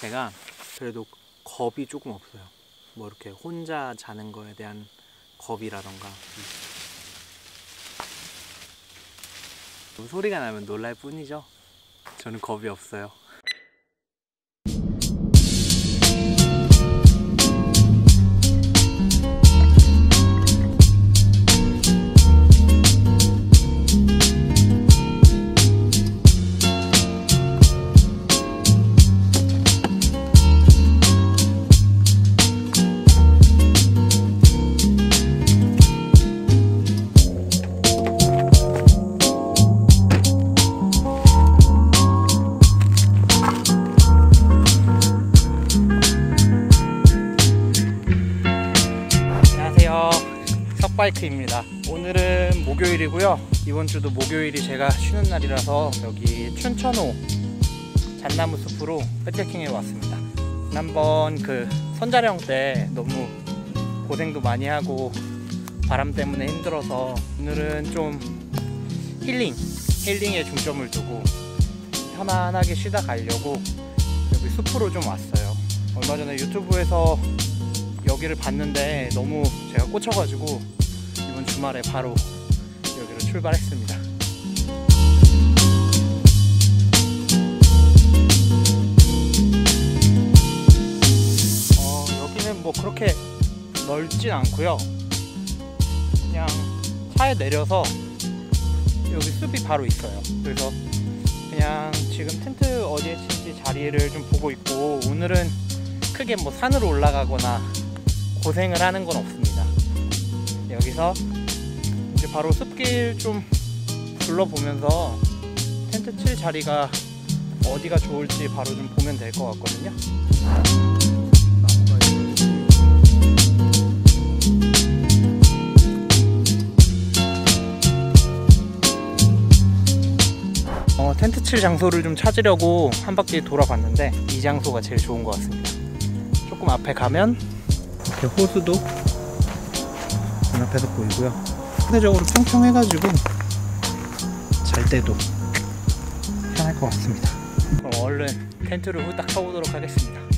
제가 그래도 겁이 조금 없어요. 뭐 이렇게 혼자 자는 거에 대한 겁이라던가. 음. 소리가 나면 놀랄 뿐이죠. 저는 겁이 없어요. 석바이크입니다. 오늘은 목요일이고요. 이번 주도 목요일이 제가 쉬는 날이라서 여기 춘천호 잣나무 숲으로 백패킹에 왔습니다. 지난번 그 선자령 때 너무 고생도 많이 하고 바람 때문에 힘들어서 오늘은 좀 힐링, 힐링에 중점을 두고 편안하게 쉬다 가려고 여기 숲으로 좀 왔어요. 얼마 전에 유튜브에서 여기를 봤는데 너무 제가 꽂혀가지고 주말에 바로 여기로 출발했습니다. 어, 여기는 뭐 그렇게 넓진 않고요. 그냥 차에 내려서 여기 숲이 바로 있어요. 그래서 그냥 지금 텐트 어디에 친지 자리를 좀 보고 있고 오늘은 크게 뭐 산으로 올라가거나 고생을 하는 건 없습니다. 여기서 바로 숲길 좀 둘러보면서 텐트 칠 자리가 어디가 좋을지 바로 좀 보면 될 것 같거든요. 어, 텐트 칠 장소를 좀 찾으려고 한 바퀴 돌아봤는데 이 장소가 제일 좋은 것 같습니다. 조금 앞에 가면 이렇게 호수도 눈앞에서 보이고요. 상대적으로 평평해가지고 잘 때도 편할 것 같습니다. 그럼 얼른 텐트를 후딱 쳐보도록 하겠습니다.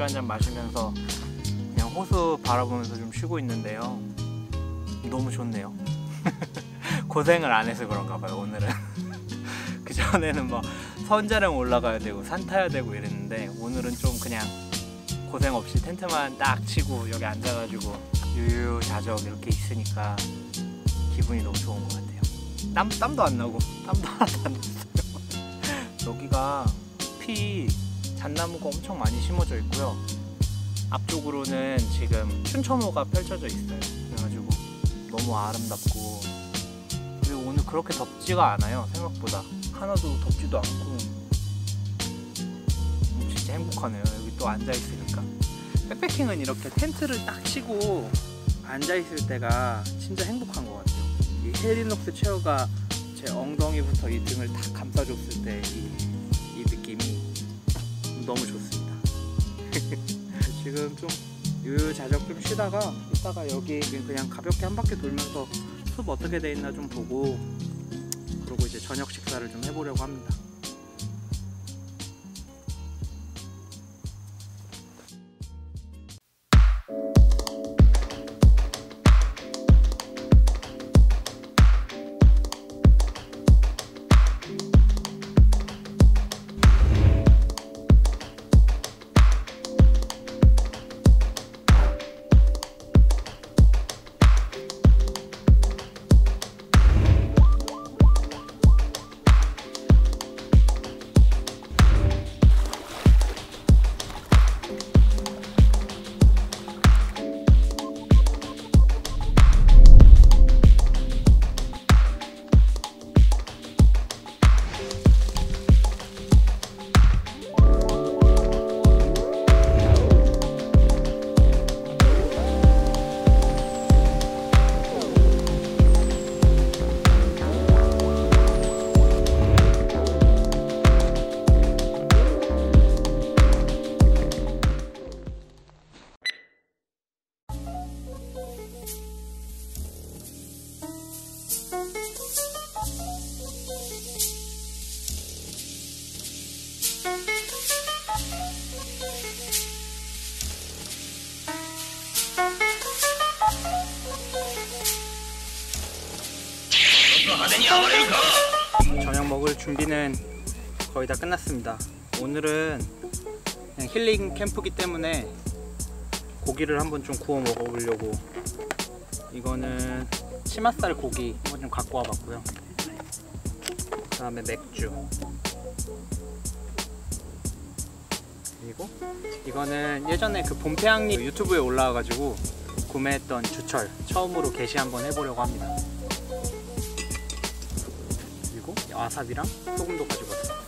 맥주 한 잔 마시면서 그냥 호수 바라보면서 좀 쉬고 있는데요. 너무 좋네요. 고생을 안 해서 그런가 봐요, 오늘은. 그 전에는 뭐 선자령 올라가야 되고 산 타야 되고 이랬는데 오늘은 좀 그냥 고생 없이 텐트만 딱 치고 여기 앉아가지고 유유자적 이렇게 있으니까 기분이 너무 좋은 것 같아요. 땀, 땀도 안 나고 땀도 하나도 안 났어요. 여기가 숲이 잣나무가 엄청 많이 심어져 있고요. 앞쪽으로는 지금 춘천호가 펼쳐져 있어요. 그래가지고 너무 아름답고 그리고 오늘 그렇게 덥지가 않아요. 생각보다 하나도 덥지도 않고 음, 진짜 행복하네요. 여기 또 앉아 있으니까 백패킹은 이렇게 텐트를 딱 치고 앉아 있을 때가 진짜 행복한 것 같아요. 이 헬리녹스 체어가 제 엉덩이부터 이 등을 딱 감싸줬을 때이이 느낌이 너무 좋습니다. 지금 좀 유유자적 좀 쉬다가 이따가 여기 그냥 가볍게 한 바퀴 돌면서 숲 어떻게 돼 있나 좀 보고 그러고 이제 저녁 식사를 좀 해보려고 합니다. 저녁 먹을 준비는 거의 다 끝났습니다. 오늘은 힐링 캠프기 때문에 고기를 한번 좀 구워 먹어보려고. 이거는 치맛살 고기 좀 갖고 와봤고요. 그 다음에 맥주 그리고 이거는 예전에 그 봄태양님 유튜브에 올라와가지고 구매했던 주철 처음으로 게시 한번 해보려고 합니다. 그리고 와사비랑 소금도 가지고 왔어요.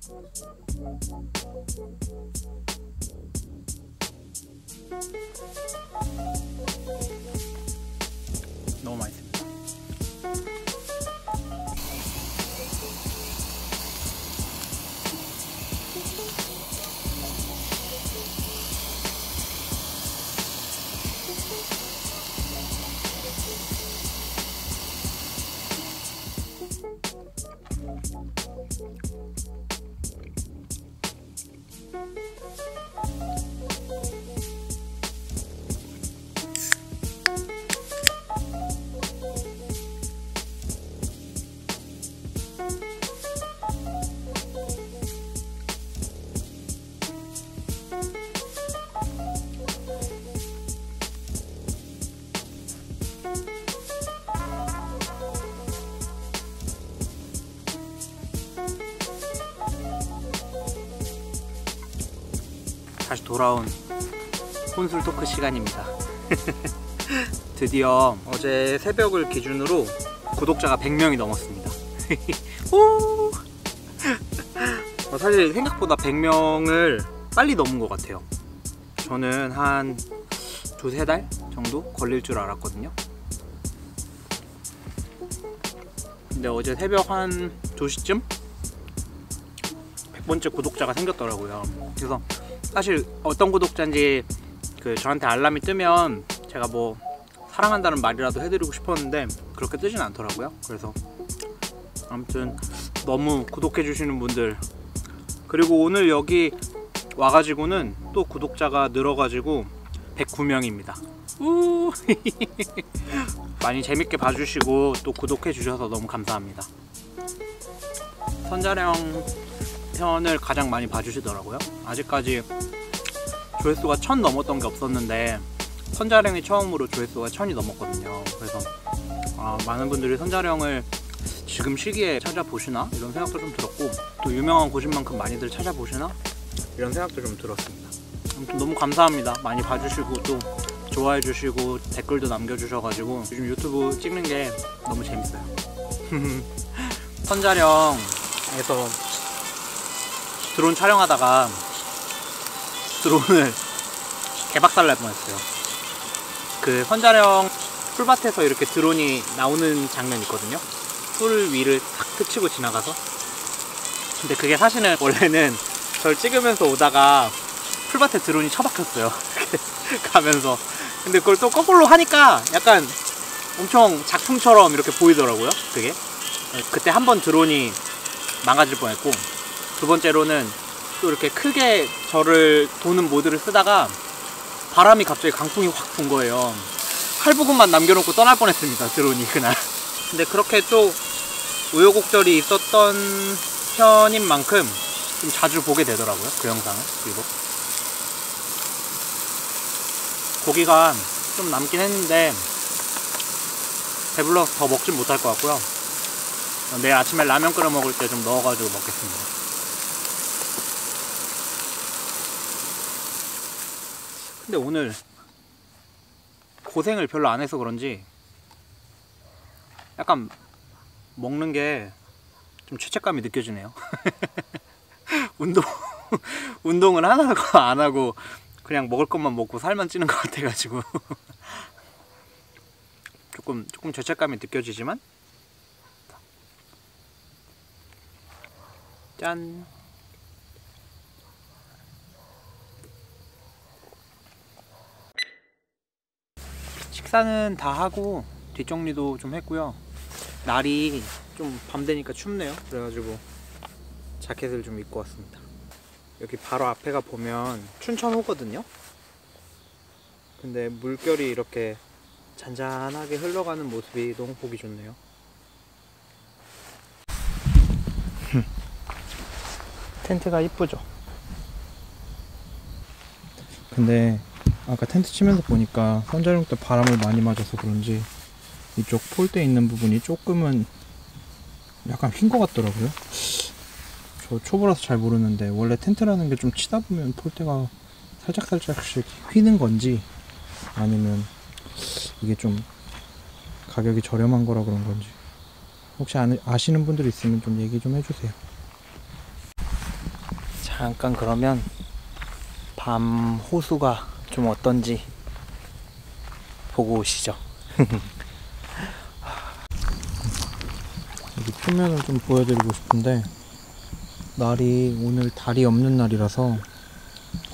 너무 다시 돌아온 혼술 토크 시간입니다. 드디어 어제 새벽을 기준으로 구독자가 100명이 넘었습니다. 오! 어, 사실 생각보다 100명을 빨리 넘은 것 같아요. 저는 한 두세 달 정도 걸릴 줄 알았거든요. 근데 어제 새벽 한 2시쯤 100번째 구독자가 생겼더라고요. 그래서 사실 어떤 구독자인지 그 저한테 알람이 뜨면 제가 뭐 사랑한다는 말이라도 해드리고 싶었는데 그렇게 뜨진 않더라고요. 그래서 아무튼 너무 구독해 주시는 분들 그리고 오늘 여기 와가지고는 또 구독자가 늘어가지고 109명입니다. 우 많이 재밌게 봐주시고 또 구독해 주셔서 너무 감사합니다. 선자령 편을 가장 많이 봐주시더라고요. 아직까지 조회수가 천 넘었던 게 없었는데 선자령이 처음으로 조회수가 천이 넘었거든요. 그래서 아, 많은 분들이 선자령을 지금 시기에 찾아보시나 이런 생각도 좀 들었고 또 유명한 곳인 만큼 많이들 찾아보시나 이런 생각도 좀 들었습니다. 아무튼 너무 감사합니다. 많이 봐주시고 또 좋아해 주시고 댓글도 남겨주셔가지고 요즘 유튜브 찍는 게 너무 재밌어요. 선자령에서 드론 촬영하다가 드론을 개박살 날 뻔했어요. 그 선자령 풀밭에서 이렇게 드론이 나오는 장면 있거든요. 풀 위를 탁 스치고 지나가서. 근데 그게 사실은 원래는 저를 찍으면서 오다가 풀밭에 드론이 처박혔어요. 가면서. 근데 그걸 또 거꾸로 하니까 약간 엄청 작품처럼 이렇게 보이더라고요. 그게. 그때 한 번 드론이 망가질 뻔했고 두 번째로는 또 이렇게 크게 저를 도는 모드를 쓰다가 바람이 갑자기 강풍이 확 분 거예요. 칼 부분만 남겨놓고 떠날 뻔했습니다. 드론이 그날. 근데 그렇게 또 우여곡절이 있었던 편인 만큼 좀 자주 보게 되더라고요. 그 영상을. 그리고 고기가 좀 남긴 했는데 배불러서 더 먹진 못할 것 같고요. 내일 아침에 라면 끓여 먹을 때 좀 넣어가지고 먹겠습니다. 근데 오늘 고생을 별로 안 해서 그런지 약간 먹는 게 좀 죄책감이 느껴지네요. 운동 운동을 하나도 안 하고 그냥 먹을 것만 먹고 살만 찌는 것 같아가지고. 조금 조금 죄책감이 느껴지지만. 짠 식사는 다 하고 뒷정리도 좀 했고요. 날이 좀 밤 되니까 춥네요. 그래가지고 자켓을 좀 입고 왔습니다. 여기 바로 앞에가 보면 춘천호거든요. 근데 물결이 이렇게 잔잔하게 흘러가는 모습이 너무 보기 좋네요. 텐트가 이쁘죠? 근데 아까 텐트 치면서 보니까 선자용 때 바람을 많이 맞아서 그런지 이쪽 폴대 있는 부분이 조금은 약간 휜 것 같더라고요. 저 초보라서 잘 모르는데 원래 텐트라는 게 좀 치다 보면 폴대가 살짝살짝씩 휘는 건지 아니면 이게 좀 가격이 저렴한 거라 그런 건지 혹시 아시는 분들 있으면 좀 얘기 좀 해주세요. 잠깐 그러면 밤 호수가 좀 어떤지 보고 오시죠. 여기 표면을 좀 보여드리고 싶은데 날이 오늘 달이 없는 날이라서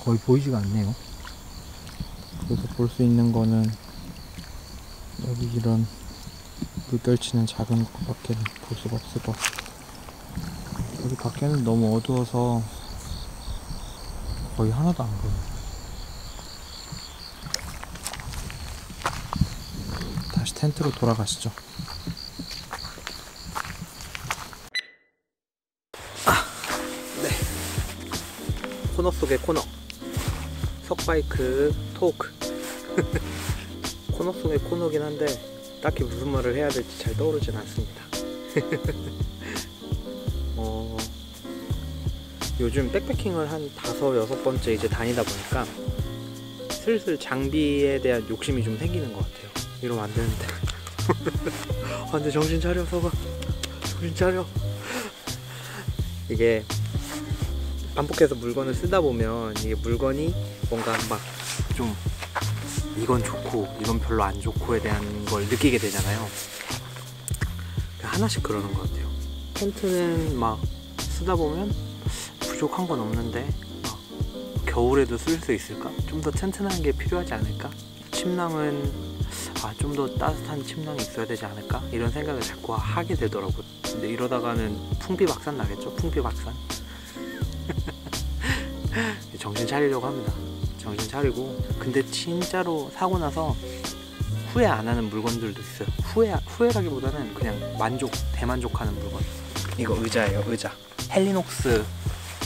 거의 보이지가 않네요. 그래서 볼 수 있는 거는 여기 이런 물결치는 작은 것밖에 볼 수가 없을 것 같아요. 여기 밖에는 너무 어두워서 거의 하나도 안 보여요 다시 텐트로 돌아가시죠. 코너 속의 코너. 석바이크 토크. 코너 속의 코너긴 한데 딱히 무슨 말을 해야 될지 잘 떠오르진 않습니다. 어, 요즘 백패킹을 한 다섯 여섯 번째 이제 다니다 보니까 슬슬 장비에 대한 욕심이 좀 생기는 것 같아요 이러면 안 되는데 안돼 정신 차려 서가 정신 차려 이게 반복해서 물건을 쓰다 보면 이게 물건이 뭔가 막 좀 이건 좋고 이건 별로 안 좋고에 대한 걸 느끼게 되잖아요. 하나씩 그러는 것 같아요. 텐트는 막 쓰다 보면 부족한 건 없는데 막 겨울에도 쓸 수 있을까? 좀 더 튼튼한 게 필요하지 않을까? 침낭은 아, 좀 더 따뜻한 침낭이 있어야 되지 않을까? 이런 생각을 자꾸 하게 되더라고요. 근데 이러다가는 풍비박산 나겠죠? 풍비박산. 정신 차리려고 합니다. 정신 차리고 근데 진짜로 사고 나서 후회 안 하는 물건들도 있어요. 후회 후회라기보다는 그냥 만족 대만족하는 물건. 이거 의자예요, 의자. 헬리녹스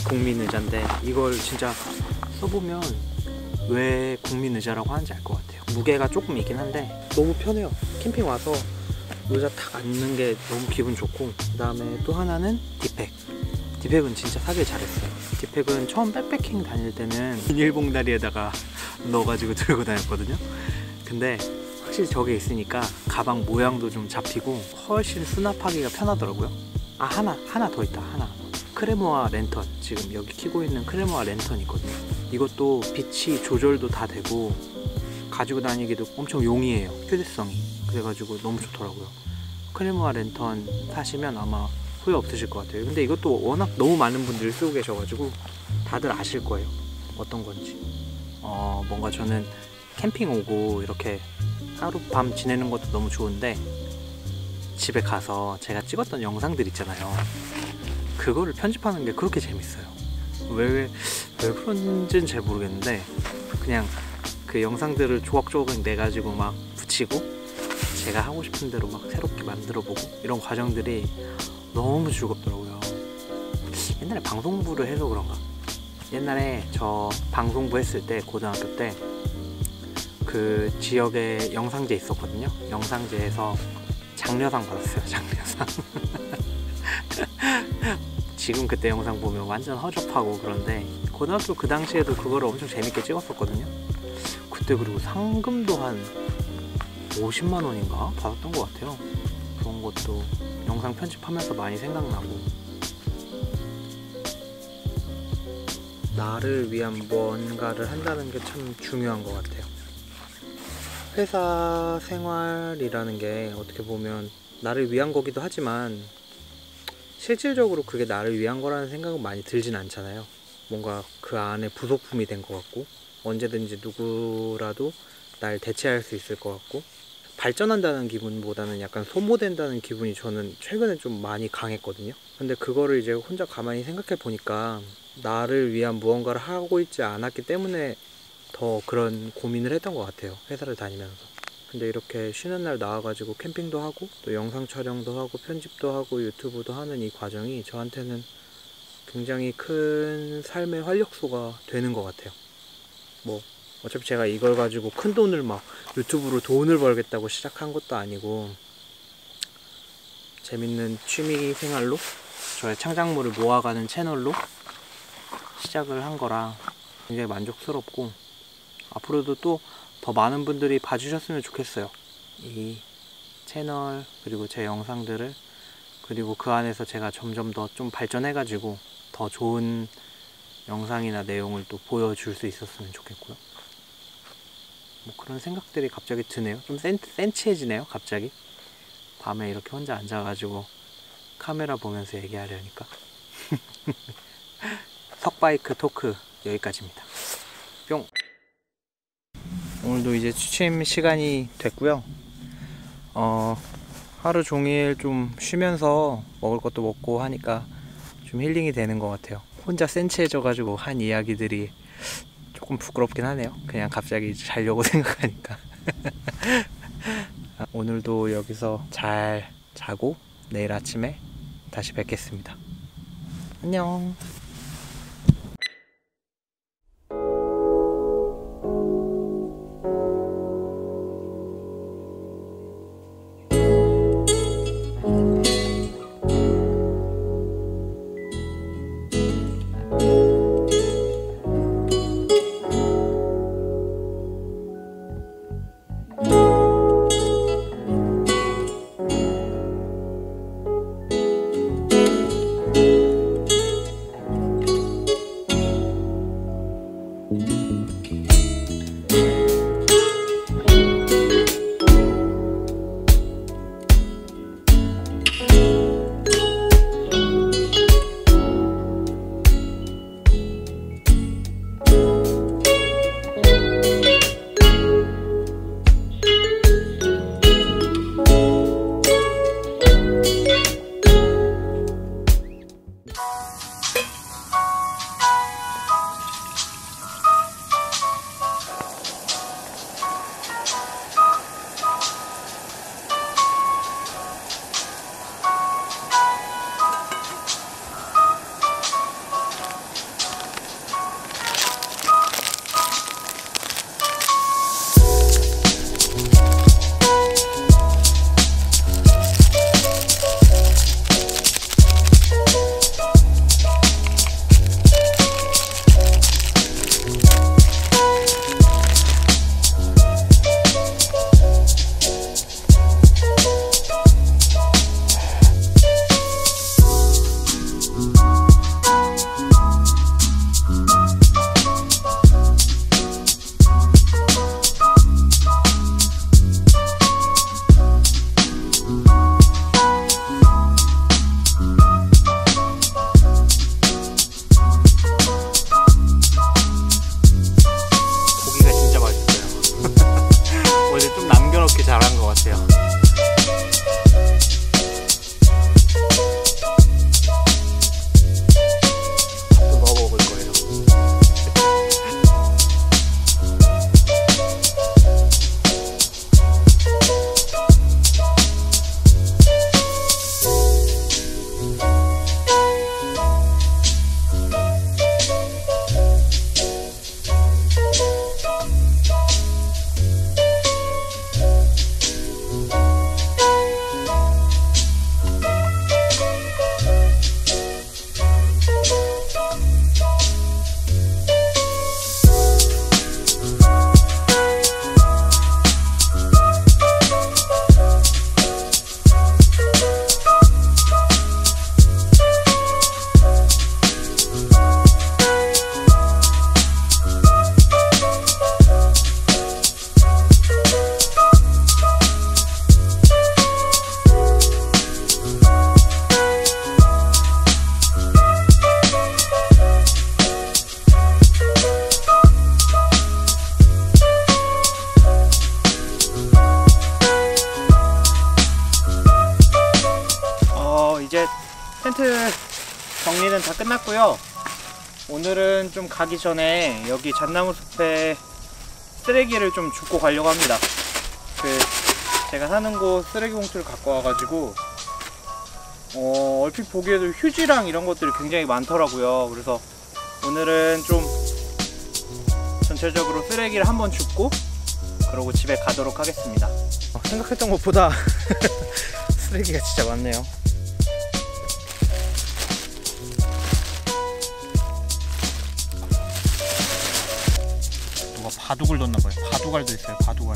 국민 의자인데 이걸 진짜 써보면 왜 국민 의자라고 하는지 알 것 같아요. 무게가 조금 있긴 한데 너무 편해요. 캠핑 와서 의자 탁 앉는 게 너무 기분 좋고 그 다음에 또 하나는 디팩. 디팩은 진짜 사길 잘했어요. 디팩은 처음 백패킹 다닐 때는 비닐봉다리에다가 넣어가지고 들고 다녔거든요. 근데 확실히 저게 있으니까 가방 모양도 좀 잡히고 훨씬 수납하기가 편하더라고요. 아 하나 하나 더 있다 하나. 크레모아 랜턴 지금 여기 키고 있는 크레모아 랜턴 있거든요. 이것도 빛이 조절도 다 되고 가지고 다니기도 엄청 용이해요. 휴대성이 그래가지고 너무 좋더라고요. 크레모아 랜턴 사시면 아마 후회 없으실 것 같아요. 근데 이것도 워낙 너무 많은 분들이 쓰고 계셔가지고 다들 아실 거예요. 어떤 건지. 어, 뭔가 저는 캠핑 오고 이렇게 하룻밤 지내는 것도 너무 좋은데 집에 가서 제가 찍었던 영상들 있잖아요. 그거를 편집하는 게 그렇게 재밌어요. 왜, 왜 그런지는 잘 모르겠는데 그냥 그 영상들을 조각조각 내가지고 막 붙이고 제가 하고 싶은 대로 막 새롭게 만들어 보고 이런 과정들이 너무 즐겁더라고요. 옛날에 방송부를 해서 그런가? 옛날에 저 방송부 했을 때 고등학교 때 그 지역에 영상제 있었거든요. 영상제에서 장려상 받았어요. 장려상. 지금 그때 영상 보면 완전 허접하고 그런데 고등학교 그 당시에도 그거를 엄청 재밌게 찍었었거든요. 그때 그리고 상금도 한 50만 원인가 받았던 것 같아요. 그런 것도 영상 편집하면서 많이 생각나고 나를 위한 뭔가를 한다는 게 참 중요한 것 같아요. 회사 생활이라는 게 어떻게 보면 나를 위한 거기도 하지만 실질적으로 그게 나를 위한 거라는 생각은 많이 들진 않잖아요. 뭔가 그 안에 부속품이 된 것 같고 언제든지 누구라도 날 대체할 수 있을 것 같고 발전한다는 기분보다는 약간 소모된다는 기분이 저는 최근에 좀 많이 강했거든요. 근데 그거를 이제 혼자 가만히 생각해 보니까 나를 위한 무언가를 하고 있지 않았기 때문에 더 그런 고민을 했던 것 같아요. 회사를 다니면서. 근데 이렇게 쉬는 날 나와가지고 캠핑도 하고 또 영상 촬영도 하고 편집도 하고 유튜브도 하는 이 과정이 저한테는 굉장히 큰 삶의 활력소가 되는 것 같아요. 뭐 어차피 제가 이걸 가지고 큰 돈을 막 유튜브로 돈을 벌겠다고 시작한 것도 아니고 재밌는 취미 생활로 저의 창작물을 모아가는 채널로 시작을 한 거라 굉장히 만족스럽고 앞으로도 또 더 많은 분들이 봐주셨으면 좋겠어요. 이 채널 그리고 제 영상들을 그리고 그 안에서 제가 점점 더 좀 발전해 가지고 더 좋은 영상이나 내용을 또 보여줄 수 있었으면 좋겠고요. 뭐 그런 생각들이 갑자기 드네요. 좀 센, 센치해지네요, 갑자기. 밤에 이렇게 혼자 앉아가지고 카메라 보면서 얘기하려니까. 석바이크 토크 여기까지입니다. 뿅! 오늘도 이제 취침 시간이 됐고요. 어, 하루 종일 좀 쉬면서 먹을 것도 먹고 하니까 좀 힐링이 되는 것 같아요. 혼자 센치해져가지고 한 이야기들이 조금 부끄럽긴 하네요. 그냥 갑자기 자려고 생각하니까. 오늘도 여기서 잘 자고 내일 아침에 다시 뵙겠습니다. 안녕. 좀 가기 전에 여기 잣나무 숲에 쓰레기를 좀 줍고 가려고 합니다. 그 제가 사는 곳 쓰레기 봉투를 갖고 와가지고 어, 얼핏 보기에도 휴지랑 이런 것들이 굉장히 많더라고요. 그래서 오늘은 좀 전체적으로 쓰레기를 한번 줍고 그러고 집에 가도록 하겠습니다. 어, 생각했던 것보다 쓰레기가 진짜 많네요. 바둑을 뒀나봐요. 바둑알도 있어요. 바둑알.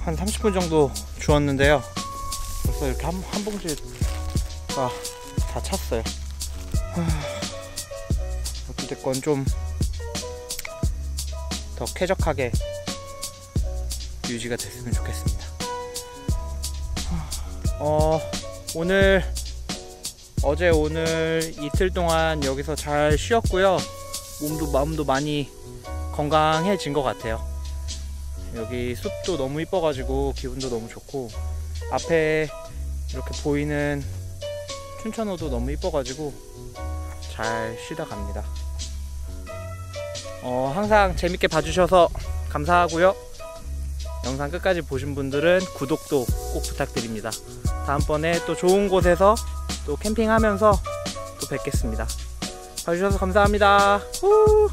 한 30분 정도 주웠는데요. 벌써 이렇게 한, 한 봉지가 다 찼어요. 하, 어찌됐건 좀 더 쾌적하게 유지가 됐으면 좋겠습니다. 하, 어, 오늘 어제 오늘 이틀 동안 여기서 잘 쉬었고요. 몸도 마음도 많이 건강해진 것 같아요. 여기 숲도 너무 이뻐가지고 기분도 너무 좋고 앞에 이렇게 보이는 춘천호도 너무 이뻐가지고 잘 쉬다 갑니다. 어, 항상 재밌게 봐주셔서 감사하고요. 영상 끝까지 보신 분들은 구독도 꼭 부탁드립니다. 다음번에 또 좋은 곳에서 또 캠핑하면서 또 뵙겠습니다. 봐주셔서 감사합니다. 후!